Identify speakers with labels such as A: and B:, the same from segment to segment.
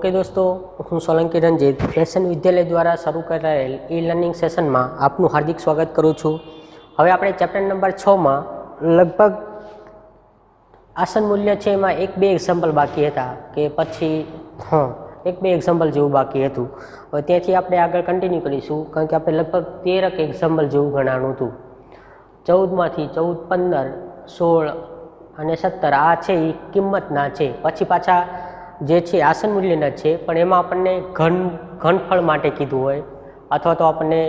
A: Okay દોસ્તો, હું Solanki Ranjit fashion વિદ્યાલય દ્વારા શરૂ કરાયેલ ઈ લર્નિંગ સેશનમાં આપનું હાર્દિક સ્વાગત કરું છું. હવે આપણે ચેપ્ટર નંબર છમાં લગભગ આસન મૂલ્ય છે એમાં એક બે એક્ઝામ્પલ બાકી હતા કે પછી, હા, એક બે એક્ઝામ્પલ જેવું બાકી હતું. હવે ત્યાંથી આપણે આગળ કન્ટિન્યુ કરીશું, કારણ કે આપણે લગભગ તેરક એક્ઝામ્પલ જેવું ગણાણું હતું. ચૌદમાંથી ચૌદ, પંદર, સોળ અને સત્તર, આ છે એ કિંમતના છે. પછી પાછા જે છે આસન મૂલ્યના છે, પણ એમાં આપણને ઘન ઘનફળ માટે કીધું હોય, અથવા તો આપણને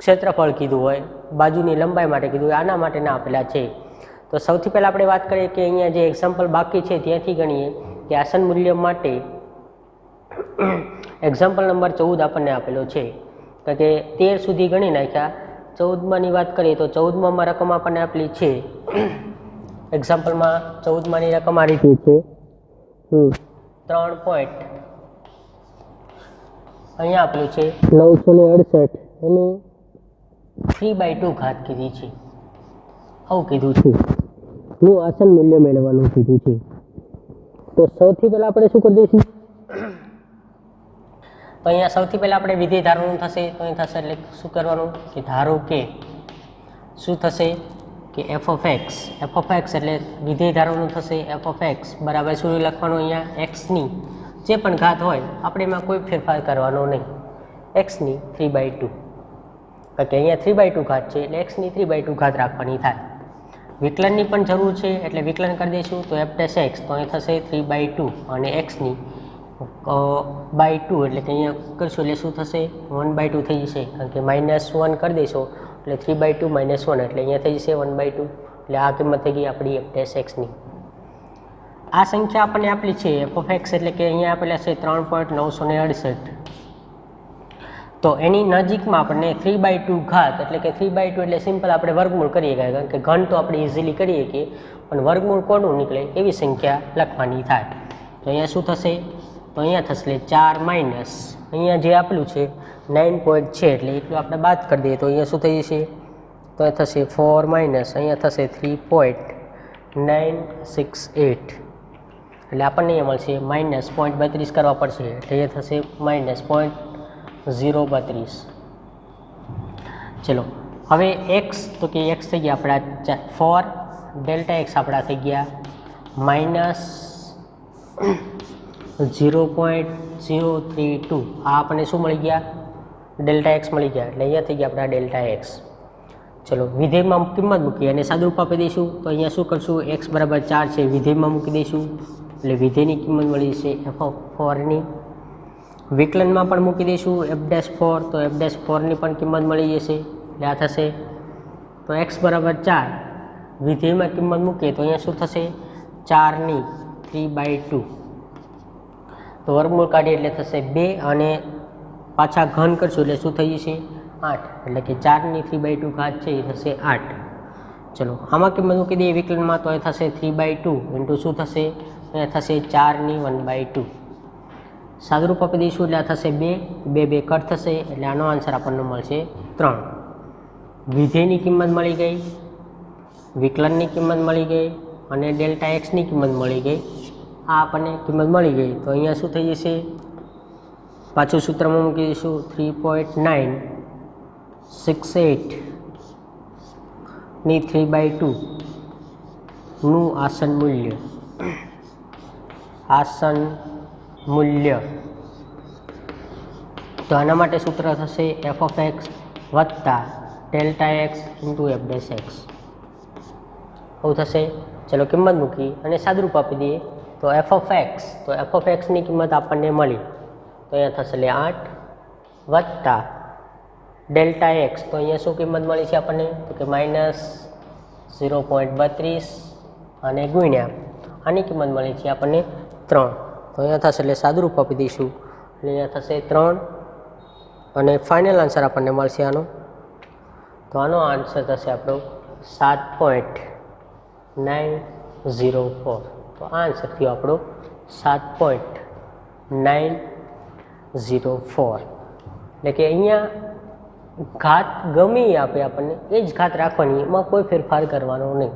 A: ક્ષેત્રફળ કીધું હોય, બાજુની લંબાઈ માટે કીધું હોય, આના માટેના આપેલા છે. તો સૌથી પહેલાં આપણે વાત કરીએ કે અહીંયા જે એક્ઝામ્પલ બાકી છે, ત્યાંથી ગણીએ કે આસન મૂલ્ય માટે એક્ઝામ્પલ નંબર ચૌદ આપણને આપેલો છે. કારણ કે તેર સુધી ગણી નાખ્યા. ચૌદમાંની વાત કરીએ તો ચૌદમાં રકમ આપણને આપેલી છે. એક્ઝામ્પલમાં ચૌદમાંની રકમ આ રીતની છે. ત્રણ પોઈન્ટ અહીંયા આપેલું છે. નવસો ને અડસઠ. અને થ્રી બાય ટુ ઘાત કીધી છે. આવું કીધું છે. નું આસન મૂલ્ય મેળવવાનું કીધું છે. તો સૌથી પહેલાં આપણે શું કરી દઈશું? તો અહીંયા સૌથી પહેલાં આપણે વિધેય ધારવાનું થશે. તો અહીં થશે એટલે શું કરવાનું? કે ધારો કે શું થશે? કે F of X F of X એટલે વિધેય ધારવાનું થશે એફ ઓફ એક્સ બરાબર શું લખવાનું અહીંયા? એક્સની જે પણ ઘાત હોય, આપણે એમાં કોઈ ફેરફાર કરવાનો નહીં. એક્સની થ્રી બાય ટુ કારણ કે અહીંયા થ્રી બાય ટુ ઘાત છે, એટલે એક્સની થ્રી બાય ટુ ઘાત રાખવાની થાય. વિકલનની પણ જરૂર છે, એટલે વિકલન કરી દઈશું, તો એફ ડેસ એક્સ તો અહીં થશે થ્રી બાય ટુ અને એક્સની બાય ટુ એટલે કે અહીંયા કરશું, એટલે શું થશે? વન બાય ટુ થઈ જશે, કારણ કે માઇનસ વન કરી દઈશું. એટલે three by two minus one એટલે અહીંયા થઈ જશે વન બાય ટુ એટલે આ કિંમત થઈ ગઈ આપણી એફ ડેસ એક્સની આ સંખ્યા આપણને આપેલી છે એફ ઓફ એક્સ એટલે કે અહીંયા આપેલા છે ત્રણ પોઈન્ટ નવસો ને અડસઠ. તો એની નજીકમાં આપણને થ્રી બાય ટુ ઘાત, એટલે કે થ્રી બાય ટુ એટલે સિમ્પલ આપણે વર્ગમૂળ કરીએ કારણ કે ઘન તો આપણે ઇઝીલી કરીએ કે પણ વર્ગમૂળ કોનું નીકળે? એવી સંખ્યા લખવાની થાય. તો અહીંયા શું થશે? તો અહીંયા થશે ચાર માઇનસ અહીંયા જે આપેલું છે નાઇન પોઈન્ટ છે એટલે એટલું આપણે બાદ કરી દઈએ તો અહીંયા શું થઈ જશે? તો એ થશે ફોર માઇનસ અહીંયા થશે three point nine six eight એટલે આપણને અહીંયા મળશે માઇનસ પોઈન્ટ બત્રીસ કરવા પડશે, એટલે એ થશે માઇનસ પોઈન્ટ ઝીરો બત્રીસ. ચલો, હવે એક્સ તો કે એક્સ થઈ ગયા આપણા ફોર ડેલ્ટા એક્સ આપણા થઈ ગયા minus zero point zero three two આ આપણને શું મળી ગયા? ડેલ્ટા એક્સ મળી ગયા. એટલે અહીંયા થઈ ગયા આપણા ડેલ્ટા એક્સ. ચલો, વિધેયમાં કિંમત મૂકી અને સાદુરૂપ આપી દઈશું. તો અહીંયા શું કરશું? એક્સ બરાબર ચાર છે, વિધેયમાં મૂકી દઈશું. એટલે વિધેયની કિંમત મળી જશે એફ ફોરની. વિકલનમાં પણ મૂકી દઈશું એફ ડેશ ફોર. તો એફ ડેશ ફોરની પણ કિંમત મળી જશે. એટલે આ થશે. તો એક્સ બરાબર ચાર. વિધેયમાં કિંમત મૂકીએ તો અહીંયા શું થશે? ચારની થ્રી બાય ટુ. તો વર્ગમૂળ કાઢીએ એટલે થશે બે અને પાછા ઘન કરશું એટલે શું થઈ જશે? આઠ. એટલે કે ચારની થ્રી બાય ટુ ઘાત છે, એ થશે આઠ. ચલો, આમાં કિંમત મૂકી દઈએ, વિકલનમાં તો એ થશે થ્રી બાય ટુ ઇન્ટુ શું થશે? એ થશે ચારની વન બાય ટુ. સાદુરૂપ આપી દઈશું એટલે આ થશે બે બે બે કટ થશે એટલે આનો આન્સર આપણને મળશે ત્રણ. વિધેયની કિંમત મળી ગઈ, વિકલનની કિંમત મળી ગઈ અને ડેલ્ટા એક્સની કિંમત મળી ગઈ. આ આપણને કિંમત મળી ગઈ. તો અહીંયા શું થઈ જશે? પાછું સૂત્રમાં મૂકી દઈશું. થ્રી પોઈન્ટ નાઇન, સિક્સ એટની થ્રી બાય ટુનું આસન મૂલ્ય. આસન મૂલ્ય. તો આના માટે સૂત્ર થશે એફ ઓફ એક્સ વત્તા delta X into F dash X. આવું થશે. ચલો કિંમત મૂકી અને સાદરૂપ આપી દઈએ. તો એફ ઓફ એક્સ, તો એફ ઓફ એક્સની કિંમત આપણને મળી. તો અહીંયા થશે એટલે આઠ વત્તા ડેલ્ટા એક્સ. તો અહીંયા શું કિંમત મળી છે આપણને? તો કે માઇનસ ઝીરો પોઈન્ટ બત્રીસ અને ગુણ્યા. આની કિંમત મળી છે આપણને ત્રણ. તો અહીંયા થશે એટલે સાદુરૂપ આપી દઈશું. એટલે અહીંયા થશે ત્રણ અને ફાઇનલ આન્સર આપણને મળશે આનો. તો આનો આન્સર થશે આપણો સાત પોઈન્ટ નાઇન ઝીરો ફોર. તો આ આન્સર થયો આપણો સાત પોઈન્ટ નાઇન ઝીરો ફોર. એટલે કે અહીંયા ઘાત ગમે આપે આપણને, એ જ ઘાત રાખવાની, એમાં કોઈ ફેરફાર કરવાનો નહીં.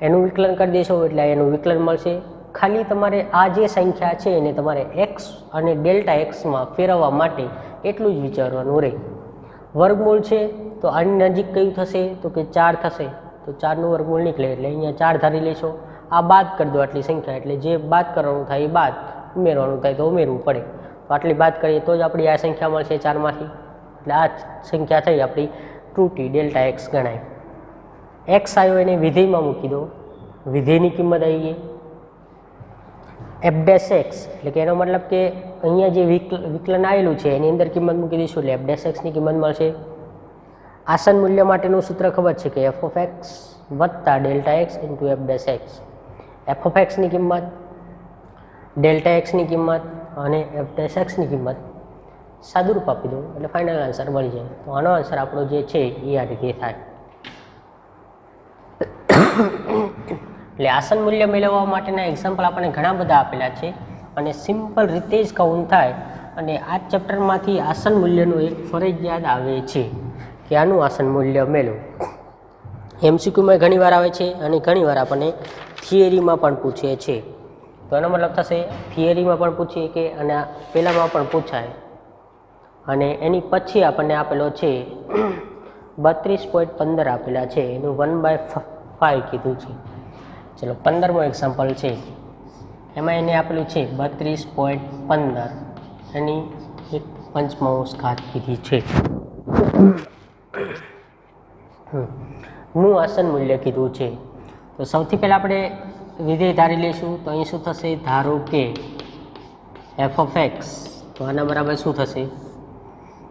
A: એનું વિકલન કરી દેશો એટલે એનું વિકલન મળશે. ખાલી તમારે આ જે સંખ્યા છે એને તમારે એક્સ અને ડેલ્ટા એક્સમાં ફેરવવા માટે એટલું જ વિચારવાનું રહે. વર્ગમૂળ છે તો આની નજીક કયું થશે? તો કે ચાર થશે. તો ચારનું વર્ગમૂળ નીકળે એટલે અહીંયા ચાર ધારી લેશો. આ બાદ કરી દો આટલી સંખ્યા એટલે જે બાદ કરવાનું થાય એ બાદ ઉમેરવાનું થાય તો ઉમેરવું પડે. તો આટલી બાદ કરીએ તો જ આપણી આ સંખ્યા મળશે ચારમાંથી. એટલે આ સંખ્યા થઈ આપણી ત્રુટી ડેલ્ટા એક્સ ગણાય. એક્સ આવ્યો એને વિધેયમાં મૂકી દો. વિધેયની કિંમત આવી ગઈ. એફ ડેશ એક્સ, એટલે કે એનો મતલબ કે અહીંયા જે વિકલ વિકલન આવેલું છે, એની અંદર કિંમત મૂકી દઈશું, એટલે એફ ડેશ એક્સની કિંમત મળશે. આસન મૂલ્ય માટેનું સૂત્ર ખબર છે કે એફ એક્સ વત્તા delta X into F dash X. F of એક્સની કિંમત, ડેલ્ટા એક્સની કિંમત અને એફ ડેશ એક્સની કિંમત સાદુરૂપ આપી દો એટલે ફાઇનલ આન્સર મળી જાય. તો આનો આન્સર આપણો જે છે, એ આ રીતે થાય. એટલે આસન મૂલ્ય મેળવવા માટેના એક્ઝામ્પલ આપણને ઘણા બધા આપેલા છે. અને સિમ્પલ રીતે જ કાઉન્ટ થાય અને આ ચેપ્ટરમાંથી આસન મૂલ્યનું એક ફરજિયાત આવે છે કે આનું આસન મૂલ્ય મેળવો. એમસીક્યુમાં ઘણીવાર આવે છે અને ઘણીવાર આપણને થિયરીમાં પણ પૂછે છે. તો એનો મતલબ થશે, થિયરીમાં પણ પૂછીએ કે અને પહેલાંમાં પણ પૂછાય. અને એની પછી આપણને આપેલો છે, બત્રીસ પોઈન્ટ પંદર આપેલા છે, એનું વન બાય ફાઇવ કીધું છે. ચલો, પંદરમો એક્ઝામ્પલ છે. એમાં એને આપેલું છે, બત્રીસ પોઈન્ટ પંદર. એની એક પંચમાંશ ઘાત કીધી છે. નું આસન મૂલ્ય કીધું છે. તો સૌથી પહેલાં આપણે વિધેય ધારી લઈશું, તો અહીં શું થશે? ધારો કે એફ ઓફ એક્સ તો આના બરાબર શું થશે?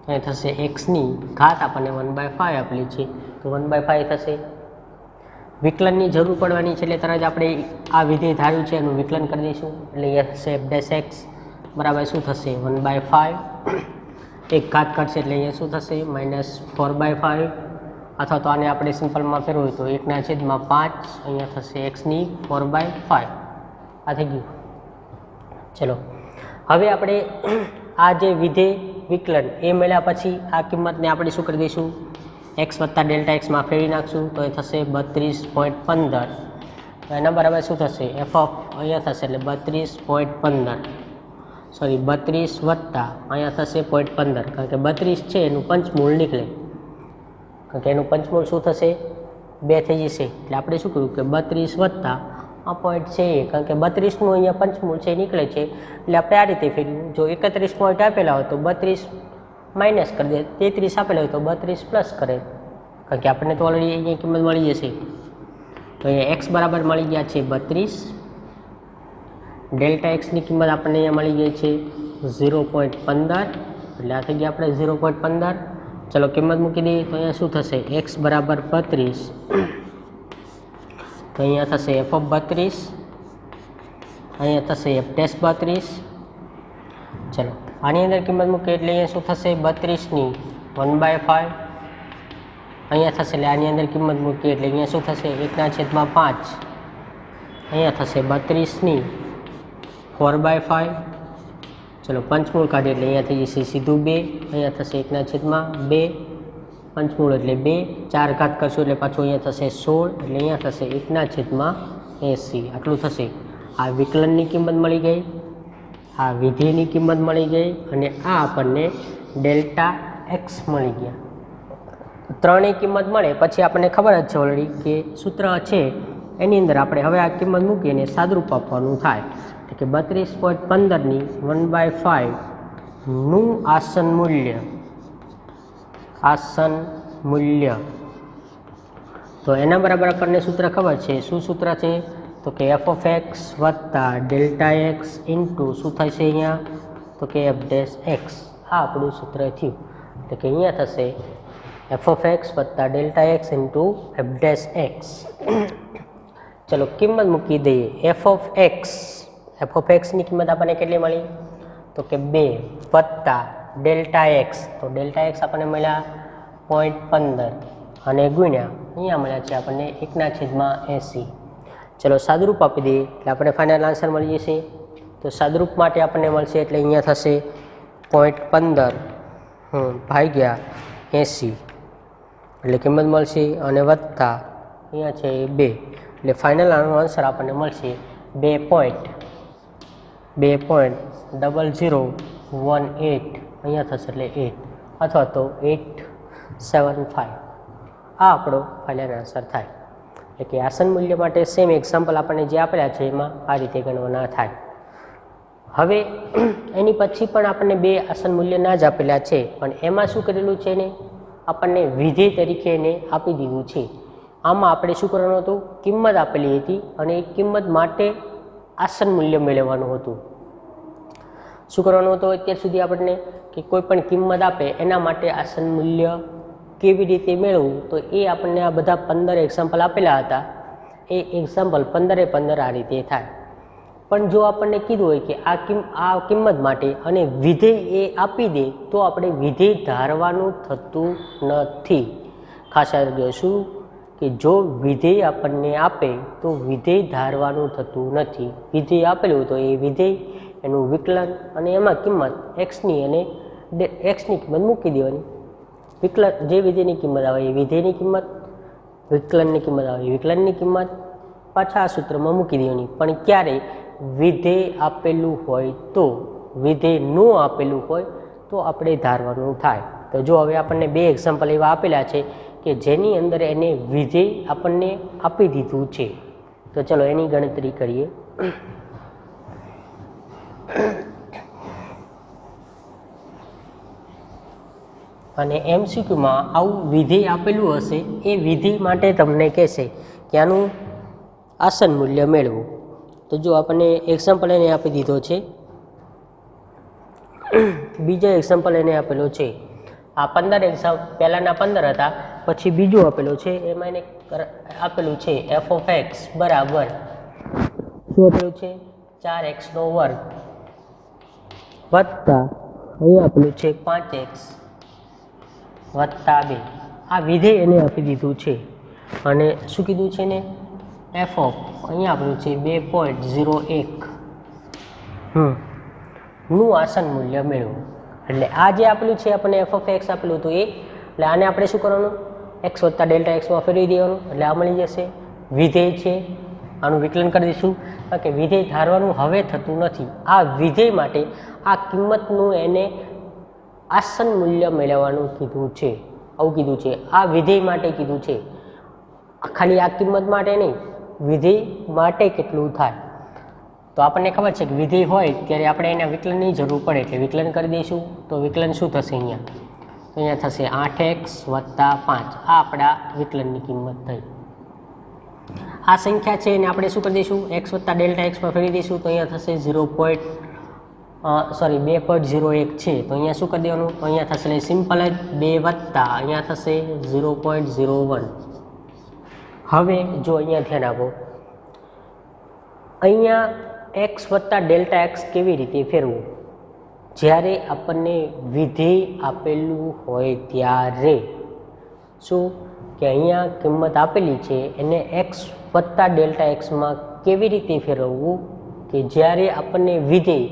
A: અહીં થશે એક્સની ઘાત, આપણને વન બાય ફાઇવ આપેલી છે. તો વન બાય ફાઇવ થશે. વિકલનની જરૂર પડવાની છે, એટલે તરત આપણે આ વિધેય ધાર્યું છે, એનું વિકલન કરી દઈશું. એટલે અહીંયા થશે એફ ડેસ એક્સ બરાબર શું થશે? વન બાય ફાઇવ એક ઘાત કરશે, એટલે અહીંયા શું થશે? માઇનસ ફોર બાય ફાઇવ અથવા તો આને આપણે સિમ્પલમાં ફેરવું હોય તો એકના છેદમાં પાંચ અહીંયા થશે એક્સની ફોર બાય ફાઇવ આ થઈ ગયું. ચલો. હવે આપણે આ જે વિધેય વિકલન એ મળ્યા પછી આ કિંમતને આપણે શું કરી દઈશું? એક્સ વત્તા ડેલ્ટા એક્સમાં ફેરવી નાખશું તો એ થશે બત્રીસ પોઈન્ટ પંદર. એના બરાબર શું થશે? એફ ઓફ અહીંયા થશે એટલે બત્રીસ પોઈન્ટ પંદર. સોરી બત્રીસ વત્તા અહીંયા થશે પોઈન્ટ પંદર. કારણ કે બત્રીસ છે, એનું પંચમૂળ નીકળે. કારણ કે એનું પંચમૂળ શું થશે? બે થઈ જશે. એટલે આપણે શું કર્યું કે બત્રીસ વત્તા આ પોઈન્ટ છે કારણ કે બત્રીસનું અહીંયા પંચમૂળ છે નીકળે છે. એટલે આપણે આ રીતે ફેરવ્યું જો એકત્રીસ પોઈન્ટ આપેલા હોય તો બત્રીસ માઇનસ કરી દે. તેત્રીસ આપેલા હોય તો બત્રીસ પ્લસ કરે. કારણ કે આપણને તો ઓલરેડી અહીંયા કિંમત મળી જશે. તો અહીંયા એક્સ બરાબર મળી ગયા છે બત્રીસ. ડેલ્ટા એક્સની કિંમત આપણને અહીંયા મળી ગઈ છે ઝીરો પોઈન્ટ પંદર. એટલે આ થઈ ગયા આપણે ઝીરો પોઈન્ટ પંદર. ચલો કિંમત મૂકી દઈએ તો અહીંયા શું થશે? એક્સ બરાબર બત્રીસ. તો અહીંયા થશે એફ ઓફ બત્રીસ. અહીંયા થશે એફ ટેસ બત્રીસ. ચલો, આની અંદર કિંમત મૂકીએ એટલે અહીંયા શું થશે? બત્રીસની. વન બાય ફાઇવ અહીંયા થશે એટલે આની અંદર કિંમત મૂકીએ એટલે અહીંયા શું થશે? એકના છેદમાં પાંચ. અહીંયા થશે બત્રીસની. ફોર બાય ફાઇવ ચલો, પંચમૂળ કાઢીએ એટલે અહીંયા થઈ જશે સીધું બે, અહીંયા થશે એકના છેદમાં બે. પંચમૂળ એટલે બે, ચાર ઘાત કરશું એટલે પાછું અહીંયા થશે સોળ, એટલે અહીંયા થશે એકના છેદમાં એંસી. આટલું થશે. આ વિકલનની કિંમત મળી ગઈ, આ વિધેયની કિંમત મળી ગઈ અને આ આપણને ડેલ્ટા એક્સ મળી ગયા. ત્રણેય કિંમત મળે. પછી આપણને ખબર જ છે ઓલરેડી કે સૂત્ર છે એની અંદર આપણે હવે આ કિંમત મૂકીને સાદરૂપ આપવાનું થાય. એટલે કે બત્રીસ પોઈન્ટ પંદરની વન બાય ફાઇવનું આસન મૂલ્ય. આસન મૂલ્ય. તો એના બરાબર આપણને સૂત્ર ખબર છે. શું સૂત્ર છે? તો કે એફ ઓફ એક્સ વત્તા ડેલ્ટા એક્સ ઇન્ટુ શું થશે અહીંયા? તો કે એફ ડેશ એક્સ આ આપણું સૂત્ર થયું. એટલે કે અહીંયા થશે એફ ઓફ એક્સ વત્તા delta X into F dash X ચલો, કિંમત મૂકી દઈએ. F of X F of એક્સની કિંમત આપણને કેટલી મળી? તો કે બે વત્તા ડેલ્ટા એક્સ તો ડેલ્ટા એક્સ આપણને મળ્યા પોઈન્ટ પંદર. અને ગુણ્યા, અહીંયા મળ્યા છે આપણને એકના છેદમાં એંસી. ચલો, સાદરૂપ આપી દઈએ, એટલે આપણે ફાઇનલ આન્સર મળી જશે. તો સાદરૂપ માટે આપણને મળશે, એટલે અહીંયા થશે પોઈન્ટ પંદર ભાગ્યા એંસી. એટલે કિંમત મળશે અને વત્તા, અહીંયા છે બે. એટલે ફાઇનલ આનો આન્સર આપણને મળશે બે પોઈન્ટ બે point double zero one eight અહીંયા થશે એટલે એટ અથવા તો એટ સેવન ફાઇવ આ આપણો ફાઇનલ આન્સર થાય. એટલે કે આસન મૂલ્ય માટે સેમ એક્ઝામ્પલ આપણને જે આપેલા છે એમાં આ રીતે ગણવાના થાય. હવે એની પછી પણ આપણને બે આસન મૂલ્ય ના જ આપેલા છે, પણ એમાં શું કરેલું છે ને આપણને વિધેય તરીકે એને આપી દીધું છે. આમાં આપણે શું કરવાનું હતું? કિંમત આપેલી હતી અને એ કિંમત માટે આસન મૂલ્ય મેળવવાનું હતું. શું કરવાનું હતું અત્યાર સુધી આપણને? કે કોઈ પણ કિંમત આપે એના માટે આસન મૂલ્ય કેવી રીતે મેળવવું? તો એ આપણને આ બધા પંદર એક્ઝામ્પલ આપેલા હતા. એ એક્ઝામ્પલ પંદરે પંદર આ રીતે થાય. પણ જો આપણને કીધું હોય કે આ કિંમ, આ કિંમત માટે અને વિધેય એ આપી દે, તો આપણે વિધેય ધારવાનું થતું નથી. ખાસ યાદ રાખજો શું કે જો વિધેય આપણને આપે, તો વિધેય ધારવાનું થતું નથી. વિધેય આપેલું તો એ વિધેય, એનું વિકલન અને એમાં કિંમત એક્સની અને એક્સની કિંમત મૂકી દેવાની. વિકલન, જે વિધેયની કિંમત આવે એ વિધેયની કિંમત, વિકલનની કિંમત આવે વિકલનની કિંમત, પાછા આ સૂત્રમાં મૂકી દેવાની. પણ ક્યારે વિધેય આપેલું હોય તો, વિધેય ન આપેલું હોય તો આપણે ધારવાનું થાય. તો જો હવે આપણને બે એક્ઝામ્પલ એવા આપેલા છે કે જેની અંદર એને વિધેય આપણને આપી દીધું છે. તો ચલો એની ગણતરી કરીએ. અને એમસીક્યુમાં આવું વિધેય આપેલું હશે, એ વિધિ માટે તમને કહેશે કે આનું આસન મૂલ્ય મેળવું. તો જો આપણને એક્ઝામ્પલ એને આપી દીધો છે. બીજો એક્ઝામ્પલ એને આપેલો છે. આ પંદર એક્ઝામ પહેલાંના પંદર હતા. પછી બીજું આપેલું છે, એમાં એને આપેલું છે એફ ઓફ એક્સ બરાબર. શું આપેલું છે? ચાર એક્સનો વર્ગ. વત્તા અહીંયા આપેલું છે પાંચ એક્સ વત્તા બે. આ વિધેય એને આપી દીધું છે. અને શું કીધું છે ને એફ ઓફ અહીંયા આપેલું છે બે પોઈન્ટ ઝીરો એક. નું આસન મૂલ્ય મેળવું. એટલે આ જે આપેલું છે, આપણને એફ ઓફ એક્સ આપેલું હતું એ. એટલે આને આપણે શું કરવાનું? એક્સ વત્તા ડેલ્ટા એક્સમાં ફેરવી દેવાનું, એટલે આ મળી જશે. વિધેય છે. આનું વિકલન કરી દઈશું. કારણ કે વિધેય ધારવાનું હવે થતું નથી. આ વિધેય માટે આ કિંમતનું એને આસન મૂલ્ય મેળવવાનું કીધું છે. આવું કીધું છે. આ વિધેય માટે કીધું છે. ખાલી આ કિંમત માટે નહીં. વિધેય માટે કેટલું થાય? તો આપણને ખબર છે કે વિધેય હોય ત્યારે આપણે એના વિકલનની જરૂર પડે એટલે વિકલન કરી દઈશું. તો વિકલન શું થશે અહીંયા? અહીંયા થશે આઠ એક્સ વત્તા પાંચ. આ આપણા વિકલનની કિંમત થઈ. આ સંખ્યા છે એને આપણે શું કરી દઈશું? એક્સ વત્તા ડેલ્ટા એક્સમાં ફેરવી દઈશું. તો અહીંયા થશે ઝીરો પોઈન્ટ સોરી, બે પોઈન્ટ ઝીરો એક છે. તો અહીંયા શું કરી દેવાનું? અહીંયા થશે સિમ્પલ જ બે વત્તા. અહીંયા થશે ઝીરો પોઈન્ટ ઝીરો વન. હવે જો અહીંયા ધ્યાન આપો. અહીંયા એક્સ વત્તા ડેલ્ટા એક્સ કેવી રીતે ફેરવું જ્યારે આપણને વિધેય આપેલું હોય ત્યારે. શું? કે અહીંયા કિંમત આપેલી છે, એને એક્સ વત્તા ડેલ્ટા એક્સમાં કેવી રીતે ફેરવવું? કે જ્યારે આપણને વિધેય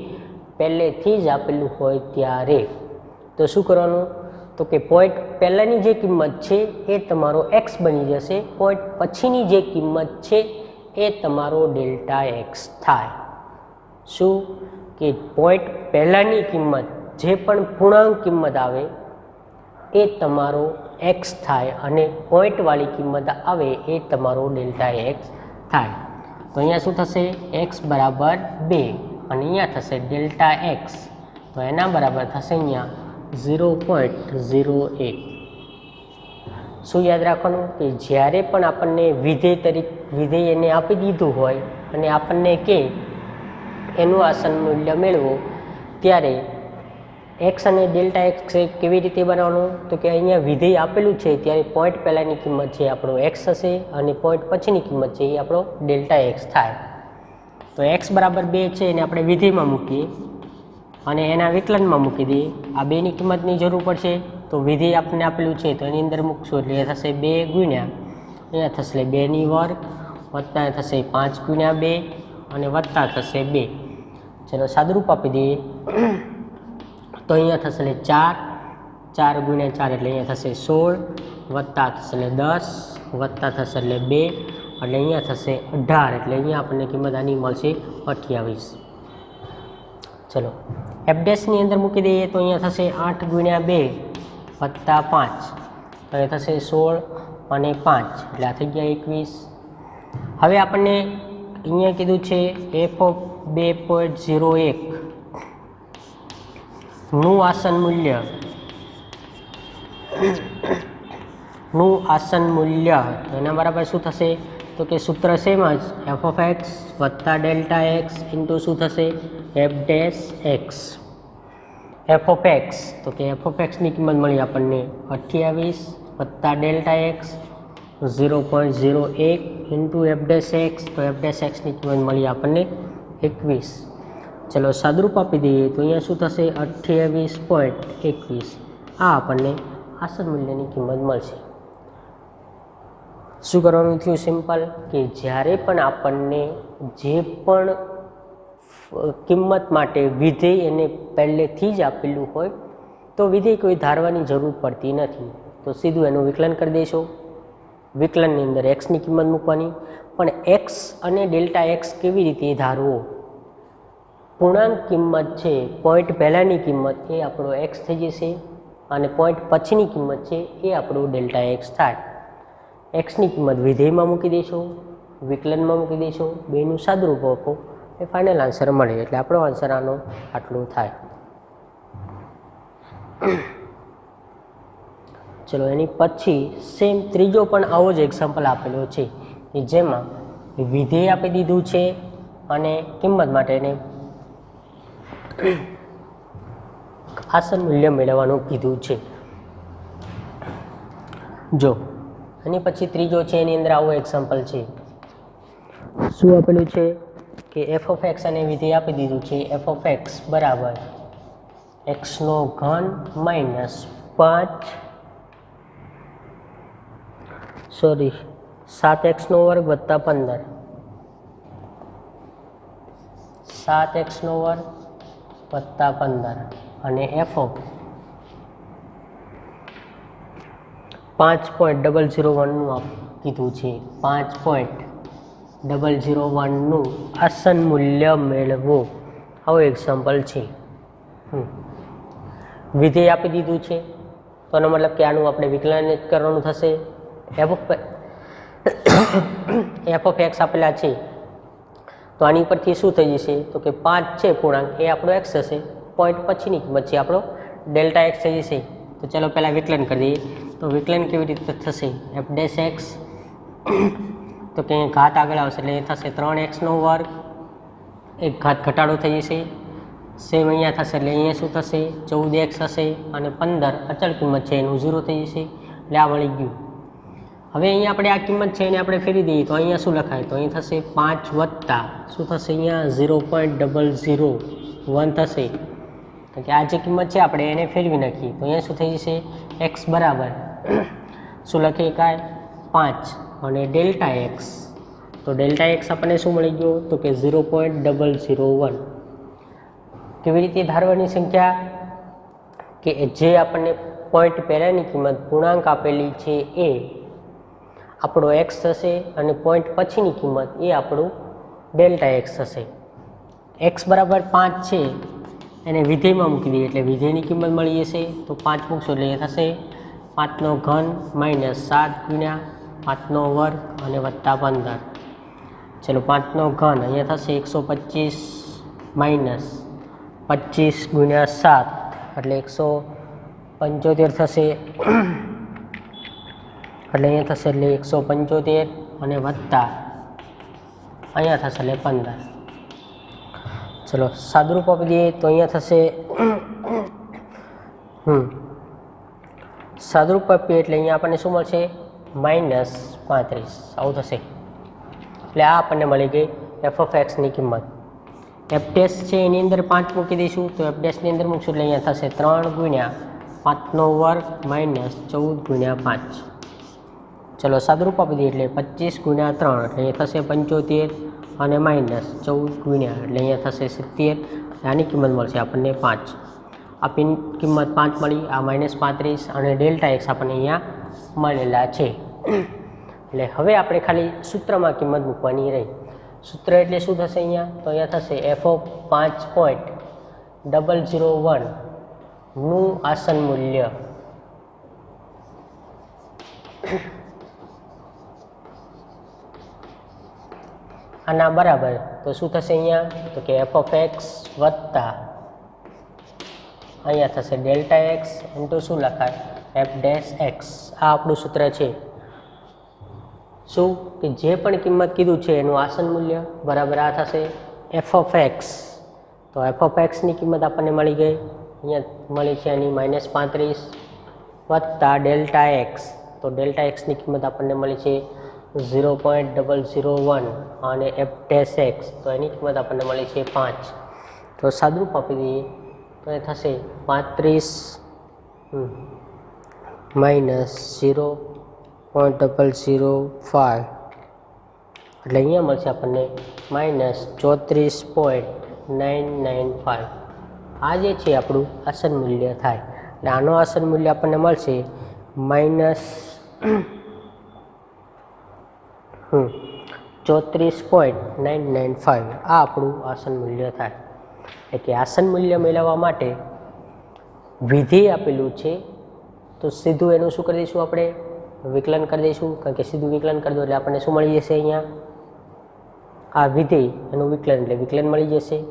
A: પહેલેથી જ આપેલું હોય ત્યારે. તો શું કરવાનું? તો કે પોઈન્ટ પહેલાંની જે કિંમત છે, એ તમારો એક્સ બની જશે. પોઈન્ટ પછીની જે કિંમત છે, એ તમારો ડેલ્ટા એક્સ થાય. શું? કે પોઈન્ટ પહેલાંની કિંમત જે પણ પૂર્ણાંક કિંમત આવે, એ તમારો એક્સ થાય અને પોઈન્ટવાળી કિંમત આવે, એ તમારો ડેલ્ટા એક્સ થાય. તો અહીંયા શું થશે? એક્સ બરાબર બે અને અહીંયા થશે ડેલ્ટા એક્સ તો એના બરાબર થશે અહીંયા ઝીરો પોઈન્ટ ઝીરો એક શું યાદ રાખવાનું? કે જ્યારે પણ આપણને વિધેય તરીકે, વિધેય એને આપી દીધું હોય અને આપણને કે એનું આસન મૂલ્ય મેળવો, ત્યારે એક્સ અને ડેલ્ટા એક્સ કેવી રીતે બનાવવાનું? તો કે અહીંયા વિધેય આપેલું છે, ત્યારે પોઈન્ટ પહેલાંની કિંમત છે આપણો એક્સ હશે અને પોઈન્ટ પછીની કિંમત છે એ આપણો ડેલ્ટા એક્સ થાય. તો એક્સ બરાબર બે છે, એને આપણે વિધેયમાં મૂકીએ અને એના વિકલનમાં મૂકી દઈએ. આ બેની કિંમતની જરૂર પડશે, તો વિધેય આપણને આપેલું છે, તો એની અંદર મૂકશું એટલે એ થશે બે ગુણ્યા, અહીંયા થશે બેની વર્ગ, વત્તા થશે પાંચ ગુણ્યા બે અને વત્તા થશે બે. ચલો સાદુરૂપ આપી દઈએ. તો અહીંયા થશે એટલે ચાર. ચાર ગુણ્યા ચાર એટલે અહીંયા થશે સોળ. વત્તા થશે એટલે દસ. વત્તા થશે એટલે બે. એટલે અહીંયા થશે અઢાર. એટલે અહીંયા આપણને કિંમત આની મળશે અઠ્યાવીસ. ચલો. એપડેસની અંદર મૂકી દઈએ તો અહીંયા થશે આઠ ગુણ્યા બે વત્તા પાંચ. તો એ થશે સોળ અને પાંચ. એટલે આ થઈ ગયા એકવીસ. હવે આપણને અહીંયા કીધું છે એફ ઓફ બે પોઈન્ટ ઝીરો એક. નું આસન મૂલ્ય. નું આસન મૂલ્ય. તો એના બરાબર શું થશે? તો કે સૂત્ર સેમ જ એફ ઓફ એક્સ વત્તા ડેલ્ટા એક્સ ઇન્ટુ શું થશે? F dash X F of X તો કે એફ ઓફ એક્સની કિંમત મળી આપણને અઠ્યાવીસ વત્તા delta X zero point zero એક ઇન્ટુ એફ ડેશ એક્સ, તો એફ ડેશ એક્સની કિંમત મળી આપણને એકવીસ. ચલો સાદરૂપ આપી દઈએ તો અહીંયા શું થશે? અઠ્યાવીસ પોઈન્ટ એકવીસ. આ આપણને આસર મૂલ્યની કિંમત મળશે. શું કરવાનું થયું? સિમ્પલ કે જ્યારે પણ આપણને જે પણ કિંમત માટે વિધેય એને પહેલેથી જ આપેલું હોય, તો વિધેય કોઈ ધારવાની જરૂર પડતી નથી. તો સીધું એનું વિકલન કરી દઈશું. વિકલનની અંદર એક્સની કિંમત મૂકવાની. પણ એક્સ અને ડેલ્ટા એક્સ કેવી રીતે ધારવો? પૂર્ણાંક કિંમત છે પોઈન્ટ પહેલાંની કિંમત એ આપણો એક્સ થઈ જશે અને પોઈન્ટ પછીની કિંમત છે એ આપણું ડેલ્ટા એક્સ થાય. એક્સની કિંમત વિધેયમાં મૂકી દઈશું વિકલનમાં મૂકી દઈશું બેનું સાદરૂપ આપો, એ ફાઇનલ આન્સર મળે. એટલે આપણો આન્સર આનો આટલું થાય. ચલો, એની પછી સેમ ત્રીજો પણ આવો જ એક્ઝામ્પલ આપેલો છે કે જેમાં વિધેય આપી દીધું છે અને કિંમત માટે એને આસન મૂલ્ય મેળવવાનું કીધું છે. જો, એની પછી ત્રીજો છે, એની અંદર આવો એક્ઝામ્પલ છે. શું આપેલું છે કે એફ ઓફ એક્સ અને વિધેય આપી દીધું છે? એફ ઓફ એક્સ બરાબર એક્સનો ઘન માઇનસ પાંચ સોરી, સાત એક્સનો વર્ગ વત્તા પંદર. સાત એક્સનો વર્ગ વત્તા પંદર અને એફ ઓફ. પાંચ પોઈન્ટ ડબલ ઝીરો વનનું કીધું છે. પાંચ પોઈન્ટ ડબલ ઝીરો વનનું આસન મૂલ્ય મેળવવું આવું એક્ઝામ્પલ છે. વિધેય આપી દીધું છે. તો એનો મતલબ કે આનું આપણે વિકલન કરવાનું થશે. એફ એફ ઓફ એક્સ આપેલા છે. તો આની પરથી શું થઈ જશે? તો કે પાંચ છે પૂર્ણાંક. એ આપણો એક્સ હશે. પોઈન્ટ પછીની કિંમત છે આપણો ડેલ્ટા એક્સ થઈ જશે. તો ચાલો પહેલાં વિકલન કરી દઈએ. તો વિકલન કેવી રીતે થશે? એફ ડેશ એક્સ તો કે ઘાત આગળ આવશે એટલે એ થશે ત્રણ એક્સનો વર્ગ. એક ઘાત ઘટાડો થઈ જશે. સેમ અહીંયા થશે એટલે અહીંયા શું થશે? ચૌદ એક્સ હશે. અને પંદર અચળ કિંમત છે, એનું ઝીરો થઈ જશે. એટલે આ મળી ગયું. હવે અહીંયા આપણે આ કિંમત છે એને આપણે ફેરી દઈએ તો અહીંયા શું લખાય? તો અહીં થશે પાંચ વત્તા. શું થશે અહીંયા? Zero point double zero one થશે. તો કે આ જે કિંમત છે આપણે એને ફેરવી નાખીએ. તો અહીંયા શું થઈ જશે? એક્સ બરાબર. શું લખીએ કાંઈ પાંચ. અને ડેલ્ટા એક્સ. તો ડેલ્ટા એક્સ આપણને શું મળી ગયો? તો કે zero point double zero one. કેવી રીતે ધારવાની સંખ્યા? કે જે આપણને પોઈન્ટ પહેલાંની કિંમત પૂર્ણાંક આપેલી છે એ આપણો એક્સ થશે અને પોઈન્ટ પછીની કિંમત એ આપણું ડેલ્ટા એક્સ થશે એક્સ બરાબર પાંચ છે, એને વિધેયમાં મૂકી દઈએ એટલે વિધેયની કિંમત મળી જશે, તો પાંચ મૂકશો એટલે એ થશે પાંચનો ઘન માઇનસ સાત ગુણ્યા પાંચનો વર્ગ અને વત્તા પંદર. ચલો પાંચનો ઘન અહીંયા થશે એકસો પચીસ માઇનસ પચીસ ગુણ્યા સાત, એટલે એકસો પંચોતેર થશે. એટલે અહીંયા થશે એટલે એકસો પંચોતેર અને વત્તા. અહીંયા થશે એટલે પંદર. ચલો, સાદરૂપ આપી દઈએ તો અહીંયા થશે, હમ. સાદરૂપ આપીએ એટલે અહીંયા આપણને શું મળશે? માઇનસ પાંત્રીસ. આવું થશે. એટલે આ આપણને મળી ગઈ એફ ઓફ એક્સની કિંમત. એપડેસ છે એની અંદર પાંચ મૂકી દઈશું, તો એપડેસની અંદર મૂકશું એટલે અહીંયા થશે ત્રણ ગુણ્યા પાંચનો વર્ગ માઇનસ ચૌદ ગુણ્યા પાંચ. ચલો સાદરૂપ આપી દઈએ એટલે પચીસ ગુણ્યા ત્રણ એટલે અહીંયા થશે પંચોતેર અને માઇનસ ચૌદ ગુણ્યા એટલે અહીંયા થશે સિત્તેર. આની કિંમત મળશે આપણને પાંચ. આ પિન કિંમત પાંચ મળી, આ માઇનસ પાંત્રીસ અને ડેલ્ટા એક્સ આપણને અહીંયા મળેલા છે. એટલે હવે આપણે ખાલી સૂત્રમાં કિંમત મૂકવાની રહી. સૂત્ર એટલે શું થશે અહીંયા? તો અહીંયા થશે એફ ઓફ પાંચ પોઈન્ટ ડબલ ઝીરો વનનું આસન મૂલ્ય. આના બરાબર. તો શું થશે અહીંયા? તો કે એફ ઓફ એક્સ વત્તા અહીંયા થશે ડેલ્ટા એક્સ ઇન્ટુ શું લખાય? એફ ડેશ એક્સ આ આપણું સૂત્ર છે. શું? કે જે પણ કિંમત કીધું છે એનું આસન મૂલ્ય બરાબર આ થશે એફ ઓફ એક્સ તો એફ ઓફ એક્સની કિંમત આપણને મળી ગઈ. અહીંયા મળી છે એની માઇનસ પાંત્રીસ વત્તા ડેલ્ટા એક્સ તો ડેલ્ટા એક્સની કિંમત આપણને મળી છે zero point double zero one અને એફ ડેસ એક્સ તો એની કિંમત આપણને મળી છે પાંચ. તો સાદરૂપ આપી દઈએ, તો એ થશે પાંત્રીસ minus zero point double zero five એટલે અહીંયા મળશે આપણને માઇનસ ચોત્રીસ પોઈન્ટ નાઇન નાઇન ફાઇવ આ જે છે આપણું આસન મૂલ્ય થાય. એટલે આનું આસન મૂલ્ય આપણને મળશે માઇનસ ચોત્રીસ પોઈન્ટ નાઇન નાઇન ફાઇવ આ આપણું આસન મૂલ્ય થાય. એટલે કે આસન મૂલ્ય મેળવવા માટે વિધિ આપેલું છે. તો સીધું એનું શું કરી દઈશું આપણે? વિકલન કરી દઈશું. કારણ કે સીધું વિકલન કરી દો એટલે આપણને શું મળી જશે અહીંયા? આ વિધેય એનું વિકલન. એટલે વિકલન મળી જશે.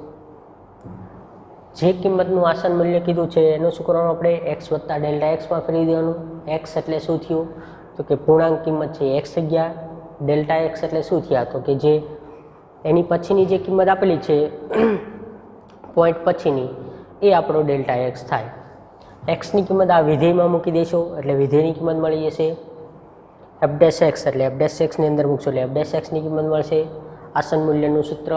A: જે કિંમતનું આસન મૂલ્ય કીધું છે, એનું શું કરવાનું આપણે? એક્સ વત્તા ડેલ્ટા એક્સમાં ફેરવી દેવાનું. એક્સ એટલે શું થયું? તો કે પૂર્ણાંક કિંમત છે, એક્સ જગ્યા ડેલ્ટા એક્સ એટલે શું થયા? તો કે જે એની પછીની જે કિંમત આપેલી છે પોઈન્ટ પછીની, એ આપણો ડેલ્ટા એક્સ થાય. એક્સની કિંમત આ વિધેયમાં મૂકી દેશો, એટલે વિધેયની કિંમત મળી જશે. એફડેસ એક્સ એટલે એફડેસ એક્સની અંદર મૂકશો, એટલે એફડેસ એક્સની કિંમત મળશે. આસન મૂલ્યનું સૂત્ર.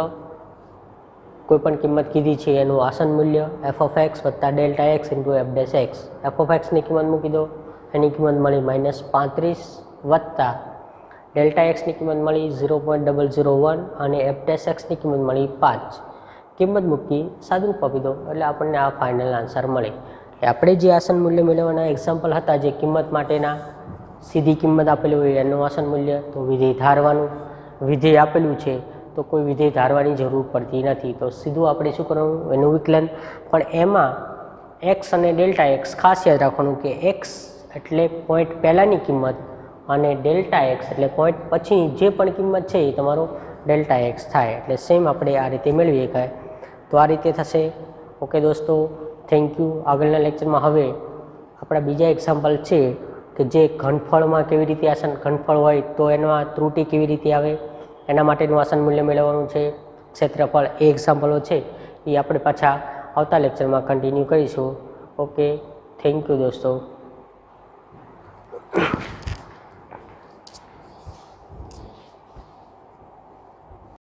A: કોઈપણ કિંમત કીધી છે એનું આસન મૂલ્ય એફ ઓફ એક્સ વત્તા delta x into f dash x f of એક્સની કિંમત મૂકી દો, એની કિંમત મળી માઇનસ પાંત્રીસ વત્તા ડેલ્ટા એક્સની કિંમત મળી zero point double zero one અને ડેશ એક્સની કિંમત મળી પાંચ. કિંમત મૂકી સાદુરૂપ આપી દો, એટલે આપણને આ ફાઇનલ આન્સર મળે. આપણે જે આસન મૂલ્ય મેળવવાના એક્ઝામ્પલ હતા, જે કિંમત માટેના, સીધી કિંમત આપેલી હોય એનું આસન મૂલ્ય, તો વિધેય ધારવાનું. વિધેય આપેલું છે, તો કોઈ વિધેય ધારવાની જરૂર પડતી નથી. તો સીધું આપણે શું કરવાનું? એનું વિકલન. પણ એમાં એક્સ અને ડેલ્ટા એક્સ ખાસ યાદ રાખવાનું કે એક્સ એટલે પોઈન્ટ પહેલાંની કિંમત અને ડેલ્ટા એક્સ એટલે પોઈન્ટ પછી જે પણ કિંમત છે એ તમારો ડેલ્ટા એક્સ થાય. એટલે સેમ આપણે આ રીતે મેળવી શકાય તો આ રીતે થશે. ઓકે દોસ્તો થેન્ક યુ આગળના લેક્ચરમાં હવે આપણા બીજા એક્ઝામ્પલ છે કે જે ઘનફળમાં કેવી રીતે આસન, ઘનફળ હોય તો એમાં ત્રુટિ કેવી રીતે આવે, એના માટેનું આસન મૂલ્ય મેળવવાનું છે. ક્ષેત્રફળ એ એક્ઝામ્પલો છે, એ આપણે પાછા આવતા લેક્ચરમાં કન્ટિન્યુ કરીશું. ઓકે થેન્ક યુ દોસ્તો.